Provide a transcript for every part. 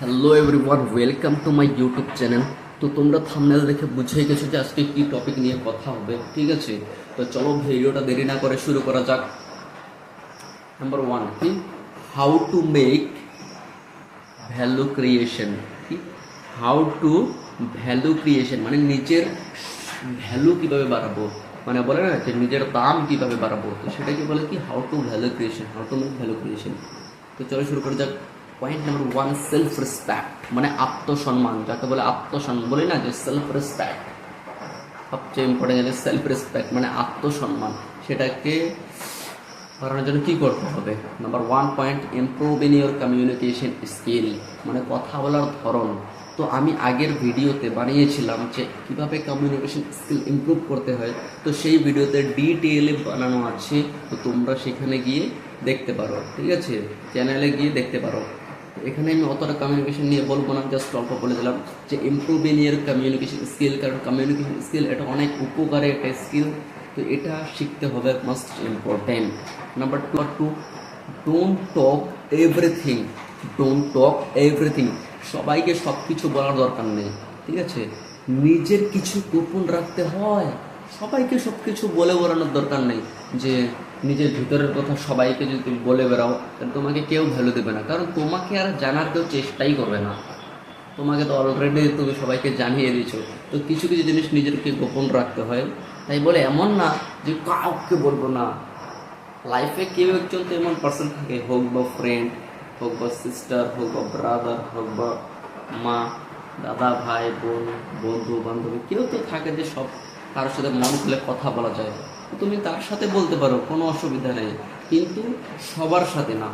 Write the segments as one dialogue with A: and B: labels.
A: Hello everyone welcome to my YouTube channel তো তোমরা thumbnail দেখে বুঝেই গেছো যে আজকে কি টপিক নিয়ে কথা হবে, ঠিক আছে? তো চলো ভিডিওটা দেরি না করে শুরু করা যাক। নাম্বার ওয়ান কি? How to make value creation কি? হাউ টু ভ্যালু ক্রিয়েশন মানে নিজের ভ্যালু কীভাবে বাড়াবো? মানে বলে না যে নিজের দাম কীভাবে বাড়াবো? তো সেটাকে বলে কি? How to value creation how to make value creation তো চলো শুরু করা যাক। Point number one self respect মানে আত্মসম্মান। যাকে বলে আত্মসম্মান, বলি না যে সেলফ রেসপেক্ট সবচেয়ে ইম্পর্টেন্ট যে সেলফ রেসপেক্ট মানে আত্মসম্মান। সেটাকে বাড়ানোর জন্য কী করতে হবে? Number one point improve in your communication skill মানে কথা বলার ধরন। তো আমি আগের ভিডিওতে বানিয়েছিলাম যে কীভাবে কমিউনিকেশন স্কিল ইমপ্রুভ করতে হয়। তো সেই ভিডিওতে ডিটেলে বানানো আছে। তো তোমরা সেখানে গিয়ে দেখতে পারো। ঠিক আছে? চ্যানেলে গিয়ে দেখতে পারো। এখানে আমি অতটা কমিউনিকেশন নিয়ে বলব না জাস্ট অল্প বলে দিলাম যে ইমপ্রুভ ইয়ার কমিউনিকেশন স্কিল কারণ কমিউনিকেশন স্কিল এটা অনেক উপকারে একটা স্কিল তো এটা শিখতে হবে must important number two two don't talk everything don't talk everything সবাইকে সব কিছু বলার দরকার নেই, ঠিক আছে? নিজের কিছু গোপন রাখতে হয়। সবাইকে সব কিছু বলে বেড়ানোর দরকার নেই যে নিজের ভিতরের কথা সবাইকে যদি তুমি বলে বেড়াও, তাহলে তোমাকে কেউ ভ্যালু দেবে না। কারণ তোমাকে আর জানার কেউ চেষ্টাই করবে না। তোমাকে তো অলরেডি তুমি সবাইকে জানিয়ে দিছো তো কিছু কিছু জিনিস নিজেরকে গোপন রাখতে হয়। তাই বলে এমন না যে কাউকে বলব না। লাইফে কেউ একজন তো এমন পার্সন থাকে, হোক বা ফ্রেন্ড হোক বা সিস্টার হোক বা ব্রাদার হোক বা মা, দাদা, ভাই, বোন, বন্ধু, বান্ধবী, কেউ তো থাকে যে সব কারোর সাথে মন খুলে কথা বলা যায়। তুমি তার সাথে বলতে পারো, কোনো অসুবিধা নেই, কিন্তু সবার সাথে না।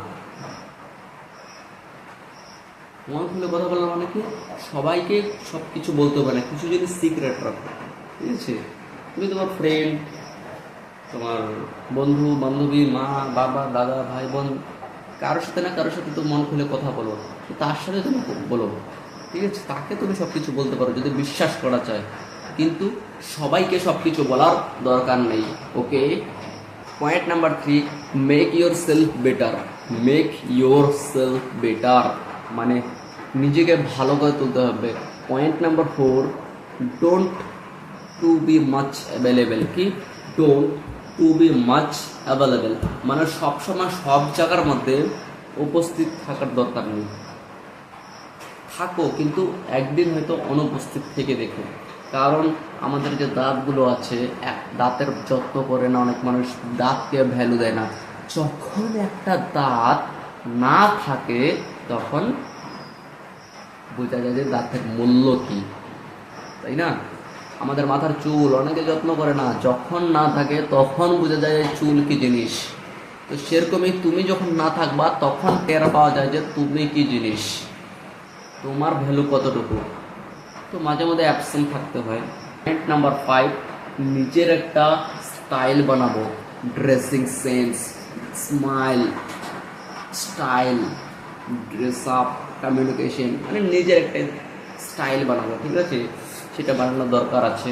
A: মন খুলে কথা বলার মানে কি? সবাইকে সব কিছু বলতে না, কিছু যদি সিক্রেট রাখো, ঠিক আছে? তুমি তোমার ফ্রেন্ড তোমার বন্ধু, বান্ধবী, মা, বাবা, দাদা, ভাই, বোন কারোর সাথে না কারোর সাথে তো মন খুলে কথা বলো তার সাথে তুমি বলো, ঠিক আছে? তাকে তুমি সব কিছু বলতে পারো, যদি বিশ্বাস করা চায়। কিন্তু সবাইকে সব কিছু বলার দরকার নেই okay point number three make yourself better make yourself better মানে নিজেকে ভালো করে তুলতে হবে। Point number four don't to be much available কি? Don't to be much available মানে সবসময় সব জায়গার মধ্যে উপস্থিত থাকার দরকার নেই। থাকো, কিন্তু একদিন হয়তো অনুপস্থিত থেকে দেখো। কারণ আমাদের যে দাঁতগুলো আছে, এক দাঁতের যত্ন করে না অনেক মানুষ দাঁতকে ভ্যালু দেয় না। যখন একটা দাঁত না থাকে, তখন বোঝা যায় যে দাঁতের মূল্য কি। তাই না? আমাদের মাথার চুল অনেকে যত্ন করে না। যখন না থাকে, তখন বোঝা যায় চুল কি জিনিস। তো সেরকমই তুমি যখন না থাকবা, তখন টের পাওয়া যায় যে তুমি কি জিনিস। তোমার ভ্যালু কতটুকু? তো মাঝে মাঝে অ্যাবসেন্ট থাকতে হয়। পয়েন্ট নাম্বার ফাইভ নিজের একটা স্টাইল বানাবো। Dressing sense smile style dress up communication মানে নিজের একটা স্টাইল বানাবো, ঠিক আছে? সেটা বানানোর দরকার আছে।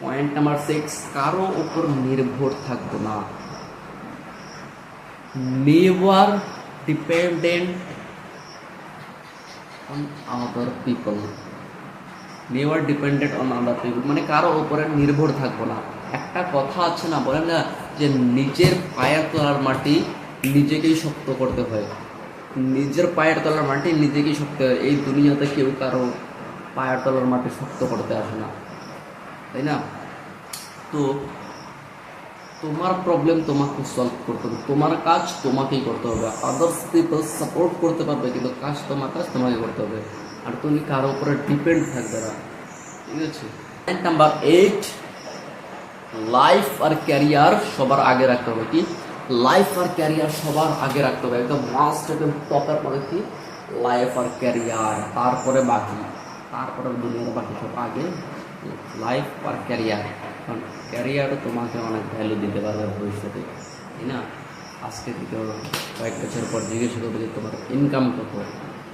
A: পয়েন্ট নাম্বার সিক্স কারও ওপর নির্ভর থাকব না। Never dependent on other people never dependent on other people মানে কারও ওপরে নির্ভর থাকব না। একটা কথা আছে না, বলেন না, যে নিজের পায়ের তলার মাটি নিজেকেই শক্ত করতে হয়। নিজের পায়ের তলার মাটি নিজেকেই শক্ত হয়। এই দুনিয়াতে কেউ কারও পায়ের তলার মাটি শক্ত করতে আসে না। তাই না? তো তোমার প্রবলেম তোমাকে সলভ করতে হবে। তোমার কাজ তোমাকেই করতে হবে। আদার্স পিপল সাপোর্ট করতে পারবে, কিন্তু কাজ তোমার কাজ তোমাকে করতে হবে। আর তুমি কারও উপরে ডিপেন্ড থাকবে না। নাম্বার এইট লাইফ আর ক্যারিয়ার সবার আগে রাখতে হবে কি? লাইফ আর ক্যারিয়ার সবার আগে রাখতে হবে। একদম মাস্ট একদম টপের পরে কি? লাইফ আর ক্যারিয়ার তারপরে বাকি। তারপরে দুনিয়ার বাকি সব আগে। লাইফ আর ক্যারিয়ার কারণ ক্যারিয়ারও তোমাকে অনেক ভ্যালু দিতে পারবে ভবিষ্যতে, তাই না? আজকে থেকে কয়েক বছর পর জিজ্ঞেস করবে যে তোমার ইনকাম কত?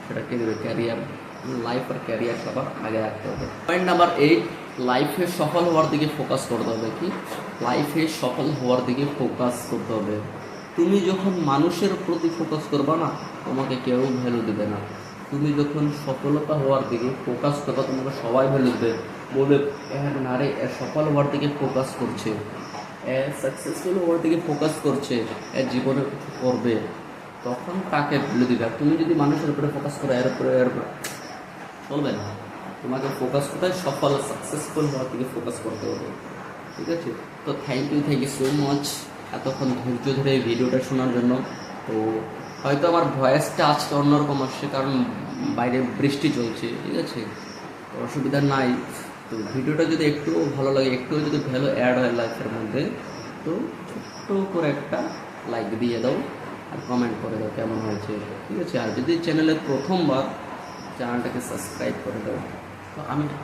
A: সেটা কে দেবে? ক্যারিয়ার লাইফ আর ক্যারিয়ার সবার আগে রাখতে হবে। পয়েন্ট নাম্বার এইট লাইফে সফল হওয়ার দিকে ফোকাস করতে হবে কি? লাইফে সফল হওয়ার দিকে ফোকাস করতে হবে। তুমি যখন মানুষের প্রতি ফোকাস করবা না, তোমাকে কেউ ভ্যালু দেবে না। তুমি যখন সফলতা হওয়ার দিকে ফোকাস করবা, তোমাকে সবাই বলবে বলবে এর নারে এ সফল হওয়ার দিকে ফোকাস করছে। এ সাকসেসফুল হওয়ার দিকে ফোকাস করছে। এ জীবনে করবে। তখন তাকে ভ্যালু দিবে। তুমি যদি মানুষের উপরে ফোকাস করো, এর উপরে, এর উপরে চলবে না। তোমাকে ফোকাস হয় সফল সাকসেসফুল হওয়ার দিকে ফোকাস করতে হবে। ঠিক আছে? তো thank you thank you so much এতক্ষণ ধৈর্য ধরে ভিডিওটা শোনার জন্য। তো হয়তো আমার ভয়েসটা আজকে অন্যরকম আসছে, কারণ বাইরে বৃষ্টি চলছে, ঠিক আছে? অসুবিধা নাই। তো ভিডিওটা যদি একটু ভালো লাগে, একটু যদি ভ্যালু অ্যাড হয় লাইফের মধ্যে, তো ছোট্ট করে একটা লাইক দিয়ে দাও, আর কমেন্ট করে দাও কেমন হয়েছে। ঠিক আছে? আর যদি চ্যানেলে প্রথমবার চ্যানেলটাকে সাবস্ক্রাইব করে দেবো তো আমি তো.